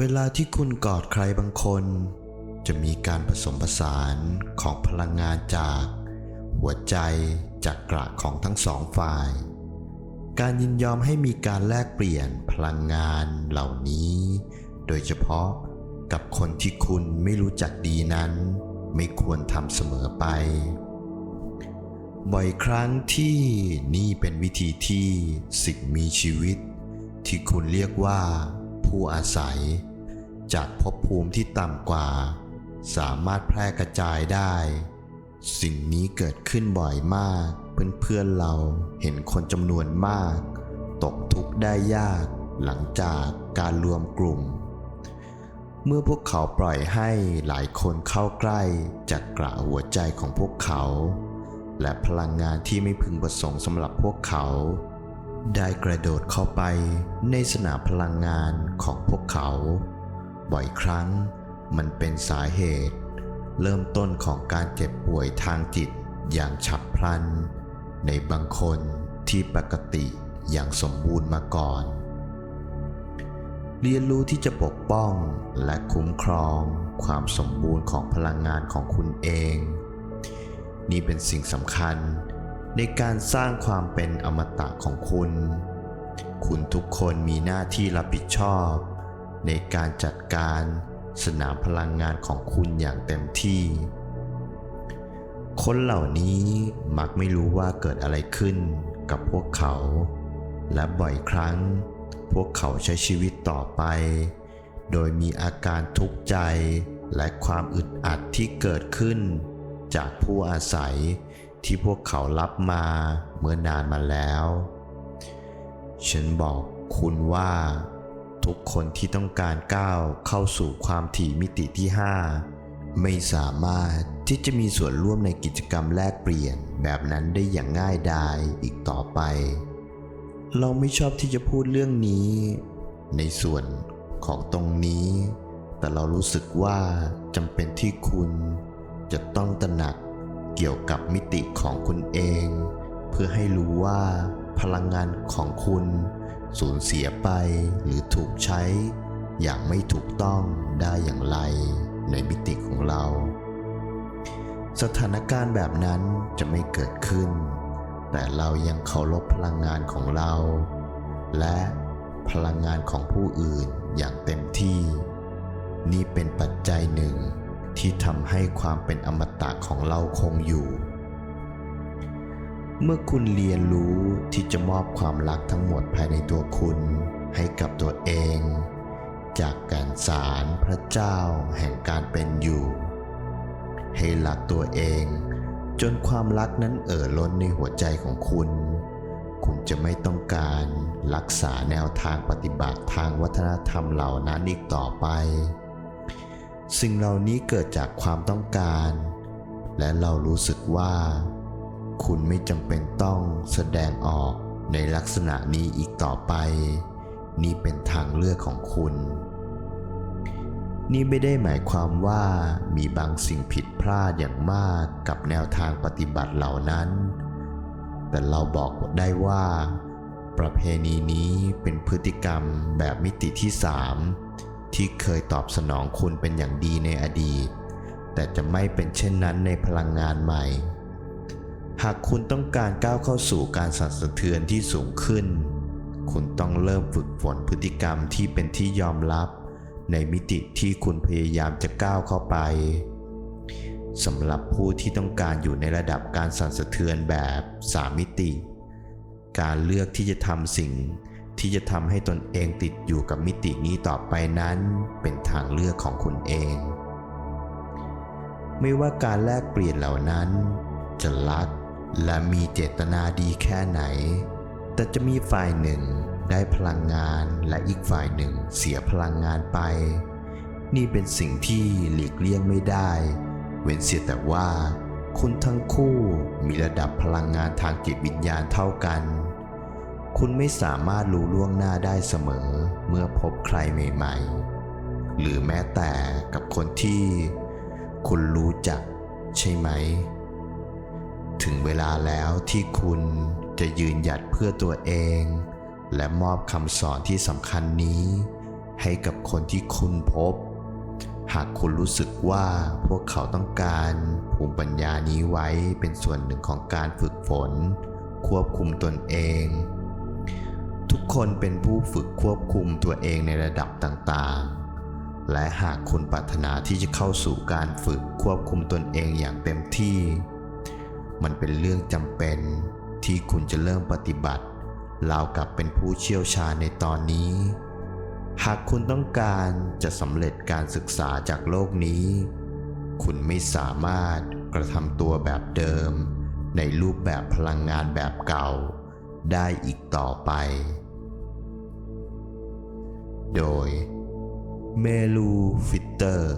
เวลาที่คุณกอดใครบางคน จะมีการผสมผสานของพลังงานจาก หัวใจจากกระของทั้งสองฝ่าย การยินยอมให้มีการแลกเปลี่ยนพลังงานเหล่านี้ โดยเฉพาะกับคนที่คุณไม่รู้จักดีนั้น ไม่ควรทำเสมอไป บ่อยครั้งที่นี่เป็นวิธีที่สิ่งมีชีวิต ที่คุณเรียกว่า ผู้อาศัย จากภพภูมิที่ต่ำกว่า สามารถแพร่กระจายได้ สิ่งนี้เกิดขึ้นบ่อยมาก เพื่อนๆเราเห็นคนจำนวนมาก ตกทุกข์ได้ยากหลังจากการรวมกลุ่ม เมื่อพวกเขาปล่อยให้หลายคนเข้าใกล้จากกระหัวใจของพวกเขา และพลังงานที่ไม่พึงประสงค์สำหรับพวกเขา ได้กระโดดเข้าไปในสนามพลังงานของพวกเขา บ่อยครั้งมันเป็นสาเหตุ เริ่มต้นของการเจ็บป่วยทางจิตอย่างฉับพลัน ในบางคนที่ปกติอย่างสมบูรณ์มาก่อน เรียนรู้ที่จะปกป้องและคุ้มครองความสมบูรณ์ของพลังงานของคุณเอง นี่เป็นสิ่งสำคัญ ในการสร้างความเป็นอมตะของคุณ คุณทุกคนมีหน้าที่รับผิดชอบ ในการจัดการสนามพลังงานของคุณอย่างเต็มที่ คนเหล่านี้มักไม่รู้ว่าเกิดอะไรขึ้นกับพวกเขา และบ่อยครั้ง พวกเขาใช้ชีวิตต่อไป โดยมีอาการทุกข์ใจและความอึดอัดที่เกิดขึ้น จากผู้อาศัย ที่พวกเขารับมาเมื่อนานมาแล้ว ฉันบอกคุณว่า ทุกคนที่ต้องการก้าวเข้าสู่ความถี่มิติที่ 5 ไม่สามารถที่จะมีส่วนร่วมในกิจกรรมแลกเปลี่ยนแบบนั้นได้อย่างง่ายดายอีกต่อไป เราไม่ชอบที่จะพูดเรื่องนี้ ในส่วนของตรงนี้ แต่เรารู้สึกว่าจำเป็นที่คุณจะต้องตระหนัก เกี่ยวกับมิติของคุณเอง เพื่อให้รู้ว่าพลังงานของคุณสูญเสียไปหรือถูกใช้ อย่างไม่ถูกต้องได้อย่างไรในมิติของเรา สถานการณ์แบบนั้นจะไม่เกิดขึ้น แต่เรายังเคารพพลังงานของเรา และพลังงานของผู้อื่นอย่างเต็มที่ นี่เป็นปัจจัยหนึ่ง ที่ทำให้ความเป็นอมตะของเราคงอยู่ เมื่อคุณเรียนรู้ที่จะมอบความรักทั้งหมดภายในตัวคุณให้กับตัวเอง จากการสารพระเจ้าแห่งการเป็นอยู่ ให้รักตัวเอง จนความรักนั้นเอ่อล้นในหัวใจของคุณ คุณจะไม่ต้องการรักษาแนวทางปฏิบัติทางวัฒนธรรมเหล่านั้นอีกต่อไป สิ่งเหล่านี้เกิดจากความต้องการ และเรารู้สึกว่า คุณไม่จำเป็นต้องแสดงออกในลักษณะนี้อีกต่อไป นี่เป็นทางเลือกของคุณ นี่ไม่ได้หมายความว่ามีบางสิ่งผิดพลาดอย่างมากกับแนวทางปฏิบัติเหล่านั้น แต่เราบอกได้ว่า ประเพณีนี้เป็นพฤติกรรมแบบมิติที่สาม ที่เคยตอบสนองคุณเป็นอย่างดีในอดีต แต่จะไม่เป็นเช่นนั้นในพลังงานใหม่ หากคุณต้องการก้าวเข้าสู่การสั่นสะเทือนที่สูงขึ้น คุณต้องเริ่มฝึกฝนพฤติกรรมที่เป็นที่ยอมรับ ในมิติที่คุณพยายามจะก้าวเข้าไปสำหรับผู้ที่ต้องการอยู่ในระดับการสั่นสะเทือนแบบสามมิติ การเลือกที่จะทำสิ่ง ที่จะทำให้ตนเองติดอยู่กับมิตินี้ต่อไปนั้นเป็นทางเลือกของคุณเอง ไม่ว่าการแลกเปลี่ยนเหล่านั้น จะรักและมีเจตนาดีแค่ไหน แต่จะมีฝ่ายหนึ่งได้พลังงานและอีกฝ่ายหนึ่งเสียพลังงานไป นี่เป็นสิ่งที่หลีกเลี่ยงไม่ได้ เว้นเสียแต่ว่าคุณทั้งคู่มีระดับพลังงานทางจิตวิญญาณเท่ากัน คุณไม่สามารถรู้ล่วงหน้าได้เสมอเมื่อพบใครใหม่ ๆ หรือแม้แต่กับคนที่คุณรู้จักใช่ไหม ถึงเวลาแล้วที่คุณจะยืนหยัดเพื่อตัวเอง และมอบคำสอนที่สำคัญนี้ ให้กับคนที่คุณพบ หากคุณรู้สึกว่าพวกเขาต้องการภูมิปัญญานี้ไว้เป็นส่วนหนึ่งของการฝึกฝน ควบคุมตนเอง ทุกคนเป็นผู้ฝึกควบคุมตัวเองในระดับต่างๆ และหากคุณปรารถนาที่จะเข้าสู่การฝึกควบคุมตนเองอย่างเต็มที่ มันเป็นเรื่องจำเป็นที่คุณจะเริ่มปฏิบัติราวกับเป็นผู้เชี่ยวชาญในตอนนี้ หากคุณต้องการจะสำเร็จการศึกษาจากโลกนี้ คุณไม่สามารถกระทำตัวแบบเดิม ในรูปแบบพลังงานแบบเก่า ได้อีกต่อไป โดยเมลูฟิตเตอร์